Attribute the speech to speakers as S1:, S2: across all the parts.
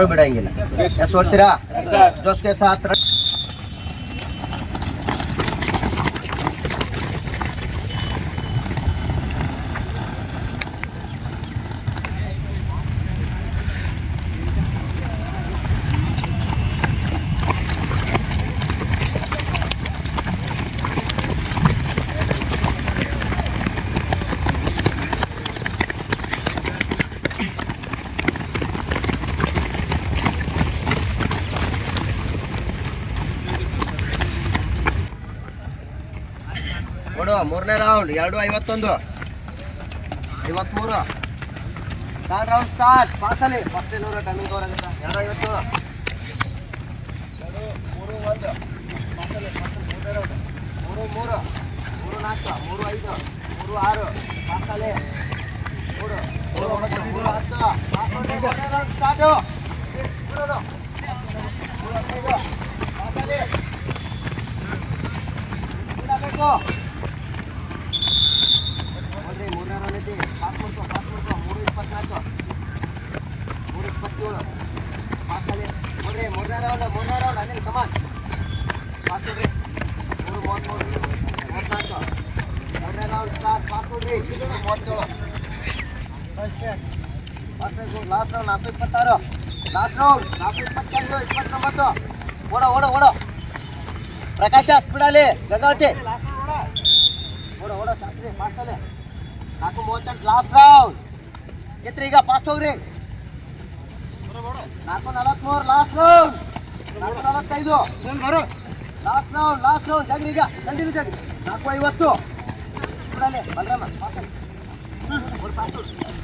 S1: ಯಾರು ಬಿಡಂಗಿಲ್ಲ ಎಸ್ ಹೊಡ್ತೀರಾ ಜೋಸ್ಗೆ ಸಾತ್ ಕೊಡು ಮೂರನೇ ರೌಂಡ್ ಎರಡು, ಐವತ್ತೊಂದು. ಐವತ್ಮೂರು. ಸ್ಟಾರ್ಟ್ ರೌಂಡ್ ಸ್ಟಾರ್ಟ್ ಪಾಸಲ್ಲಿ ಫಸ್ಟ್ ನೂರು ಟೈಮಿಂಗ್ ಎರಡು ಐವತ್ತೇಳು ಎರಡು, ಮೂರು, ಒಂದು. ಮೂರನೇ ರೌಂಡ್ ಮೂರು ಮೂರು. ಮೂರು, ನಾಲ್ಕು. ಮೂರು, ಐದು. ಮೂರು, ಆರು. ಪಾಸಲ್ಲಿ ಮೂರು ಮೂರು, ಒಂಬತ್ತು. ಮೂರು, ಹತ್ತು. ಮೂರನೇ ರೌಂಡ್ ಸ್ಟಾರ್ಟು ನೋಡ್ರಿ ಮೂರನೇ ರೌಂಡ್ ಐತಿ ಪಾಸ್ ಮಾಡ್ಕೊ ಪಾಸ್ ಮಾಡ್ಕೊ ಮೂರು ಇಪ್ಪತ್ನಾಲ್ಕು ಮೂರು ಇಪ್ಪತ್ತೇಳು ಪಾಸ್ ಅಲ್ಲಿ ನೋಡ್ರಿ ಮೂರನೇ ರೌಂಡ್ ಕಮಾನ್ ಪಾಸ್ ನೋಡ್ರಿ ಮೂರು ಮೂರನೇ ರೌಂಡ್ ಸ್ಟಾರ್ಟ್ ಪಾಸ್ ನೋಡ್ರಿ ಮೂರು ಮೂವತ್ತೇಳು ಅಷ್ಟೇ ಪಾಸ್ ಲಾಸ್ಟ್ ರೌಂಡ್ ನಾಲ್ಕು ಇಪ್ಪತ್ತಾರು. ಲಾಸ್ಟ್ ರೌಂಡ್ ನಾಲ್ಕು ಇಪ್ಪತ್ತೆಂಟು ಇಪ್ಪತ್ತೊಂಬತ್ತು. ಓಡ, ಓಡೋ ಓಡೋ. ಪ್ರಕಾಶ ಸ್ಪೀಡಲ್ಲಿ ಗಂಗಾವತಿ. ಓಡ ಓಡ, ಶಾಸ್ತ್ರಿ ಮಾಡ್ತಾಳೆ ನಾಲ್ಕು, ಮೂವತ್ತೆಂಟು ಲಾಸ್ಟ್ ರೌಂಡ್ ಎತ್ರಿ ಈಗ ಫಾಸ್ಟ್ ಹೋಗ್ರಿ. ನಾಲ್ಕು, ನಲವತ್ಮೂರು ಲಾಸ್ಟ್ ರೌಂಡ್ ನಾಲ್ಕು ನಲವತ್ತೈದು ಲಾಸ್ಟ್ ರೌಂಡ್ ಲಾಸ್ಟ್ ರೌಂಡ್ ಜಾಗ್ರಿ ಈಗ ಕಂಟಿನ್ಯೂ ಜಾಗ್ರಿ ನಾಲ್ಕು ಐವತ್ತು ಸ್ಪೀಡಲ್ಲಿ ಬಲರಾಮ ಫಾಸ್ಟ್ ಓಡ್ ಫಾಸ್ಟ್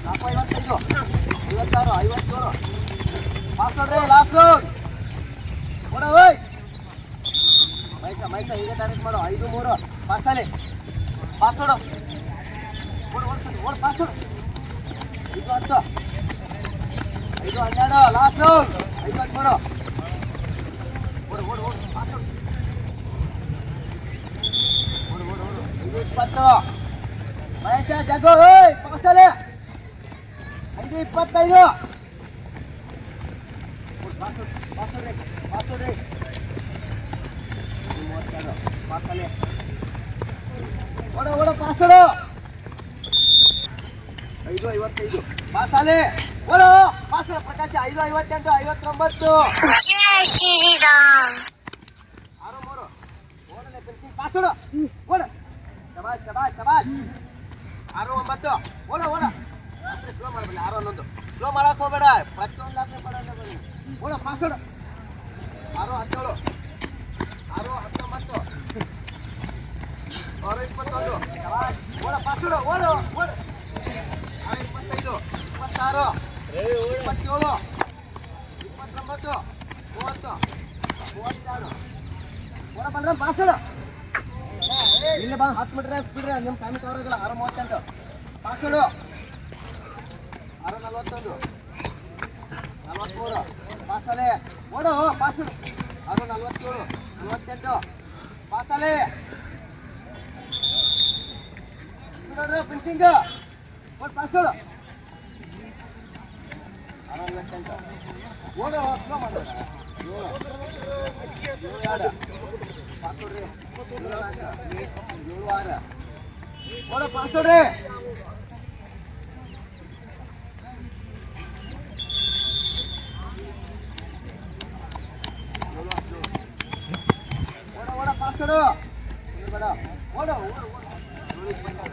S1: ನಾಲ್ಕು ಐವತ್ತೈದು ಐವತ್ತಾರು ಐವತ್ತೇಳು ಫಾಸ್ಟ್ ನೋಡ್ರಿ ಲಾಸ್ಟ್ ರೌಂಡ್ ಓಡ ಓಯ್ ಮೈಸ ಮೈಸ ಈಗ ಡೈರೆಕ್ಟ್ ಮಾಡು ಐದು ಮೂರು ಫಾಸ್ಟಲ್ಲಿ ಫಾಸ್ಟ್ ನೋಡು ಓಡು ಓಡು ಓಡು ಫಾಸ್ಟ್ ನೋಡು ಐದು ಹತ್ತು ಐದು ಹನ್ನೆರಡು ಲಾಸ್ಟ್ ರೌಂಡ್ ಐದು ಹದಿಮೂರು ಓಡು ಓಡು ಓಡು ಫಾಸ್ಟ್ ನೋಡು ಓಡು ಓಡು ಓಡು ಐದು ಇಪ್ಪತ್ತು. ಮಹೇಶ ಜಗ್ಗು ಓಯ್ ಫಾಸ್ಟಲ್ಲಿ ಐದು ಇಪ್ಪತ್ತೈದು. ಓಡು, ಓಡ ಪಾಸಡು ಐದು ಐವತ್ತೈದು. ಪಾಸಲ್ಲಿ ಓಡೋ ಪಾಸ ಪ್ರಕಾಶ ಐದು ಐವತ್ತೆಂಟು, ಐವತ್ತೊಂಬತ್ತು.
S2: ಶ್ರೀರಾಮ್.
S1: ಪೆನ್ಸಿಲ್ ಪಾಸಡು ಓಡ ಶಬಾಷ್ ಶಬಾಷ್ ಶಬಾಷ್ ಆರು ಒಂಬತ್ತು ಓಡ ಓಡ ಸ್ಲೋ ಮಾಡಬೇಡ ಆರು ಹನ್ನೊಂದು ಸ್ಲೋ ಮಾಡಕ್ ಹೋಗ್ಬೇಡ ಪ್ರತಿಯೊಂದು ಲಾತ್ರೆ ಮಾಡೋಣ ಓಡ ಪಾಸಡು ಆರು ಹದಿನೇಳು ಆರು ಹತ್ತೊಂಬತ್ತು ಆರು ಇಪ್ಪತ್ತೊಂದು ಶಬಾಷ್. ಓಡ ಪಾಸಡು ಓಡು ಓಡು ಆರು ಇಪ್ಪತ್ತೈದು ಇಪ್ಪತ್ತಾರು ಇಪ್ಪತ್ತೇಳು ಇಪ್ಪತ್ತೊಂಬತ್ತು ಮೂವತ್ತು ಮೂವತ್ತಾರು ಓಡ ಬಂದ್ರೆ ಪಾಸಡು ಇಲ್ಲಿ ಬಂದು ಹತ್ತು ಮೀಟ್ರೆ ಬಿಡ್ರಿ ನಿಮ್ಮ ಟೈಮ್ ತಗೋರಿಲ್ಲ ಆರು ಮೂವತ್ತೆಂಟು ಪಾಸಡು ಆರು ನಲ್ವತ್ತೊಂದು. ನಲ್ವತ್ಮೂರು. ಪಾಸಲೆ ಓಡು ಪಾಸ್ ಆರು ನಲ್ವತ್ತೇಳು. ನಲ್ವತ್ತೆಂಟು. ಪಾಸಲೆ ಪ್ರಿಂಟಿಂಗ್ ಓಡ್, ಪಾಸಡು. ಆರು ನಲ್ವತ್ತೆಂಟು. ಓಡು ಸ್ಲೋ ಓಡು ಓಡ ಓಡ ಓಡ ಓಡ ಓಡ ಓಡ ಓಡ.